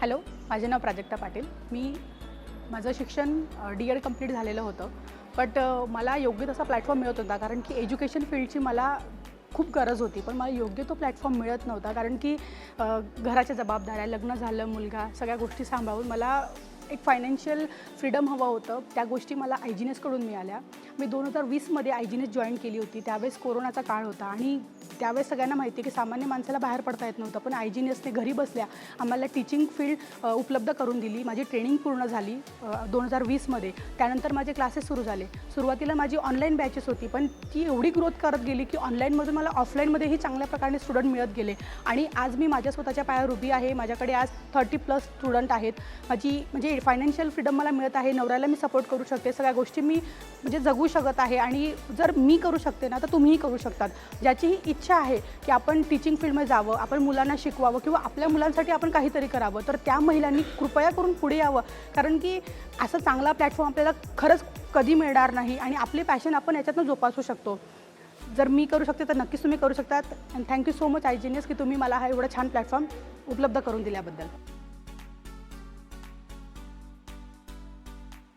Hello माझे नाव प्राजक्ता पाटील. मी माझं शिक्षण डी एड कंप्लीट झालेलं होतं. बट मला योग्य तसा प्लॅटफॉर्म मिळत होता कारण की एज्युकेशन फील्डची मला खूप गरज होती. पण मला योग्य तो प्लॅटफॉर्म मिळत नव्हता कारण की घराच्या जबाबदाऱ्या लग्न झालं मुलगा सगळ्या गोष्टी सांभाळून मला एक फायनान्शियल फ्रीडम हवं होतं. त्या गोष्टी मला आय जी मिळाल्या. मी दोन हजार वीसमध्ये आय जी जॉईन केली होती. त्यावेळेस कोरोनाचा काळ होता आणि त्यावेळेस सगळ्यांना माहिती आहे की सामान्य माणसाला बाहेर पडता येत नव्हतं. पण आय जी नेसने घरी बसल्या आम्हाला टीचिंग फील्ड उपलब्ध करून दिली. माझी ट्रेनिंग पूर्ण झाली दोन हजार वीसमध्ये. त्यानंतर माझे क्लासेस सुरू झाले. सुरुवातीला माझी ऑनलाईन बॅचेस होती पण ती एवढी ग्रोथ करत गेली की ऑनलाईनमधून मला ऑफलाईनमध्येही चांगल्या प्रकारे स्टुडंट मिळत गेले. आणि आज मी माझ्या स्वतःच्या पायावर उभी आहे. माझ्याकडे आज थर्टी प्लस स्टुडंट आहेत. माझी म्हणजे फायनान्शियल फ्रीडम मला मिळत आहे. नवऱ्याला मी सपोर्ट करू शकते. सगळ्या गोष्टी मी म्हणजे जगू शकत आहे. आणि जर मी करू शकते ना तर तुम्हीही करू शकतात. ज्याचीही इच्छा इच्छा आहे की आपण टीचिंग फील्डमध्ये जावं आपण मुलांना शिकवावं किंवा आपल्या मुलांसाठी आपण काहीतरी करावं तर त्या महिलांनी कृपया करून पुढे यावं. कारण की असा चांगला प्लॅटफॉर्म आपल्याला खरंच कधी मिळणार नाही आणि आपले पॅशन आपण याच्यातनं जोपासू शकतो. जर मी करू शकते तर नक्कीच तुम्ही करू शकतात. And thank you so much I genius की तुम्ही मला हा एवढा छान प्लॅटफॉर्म उपलब्ध करून दिल्याबद्दल.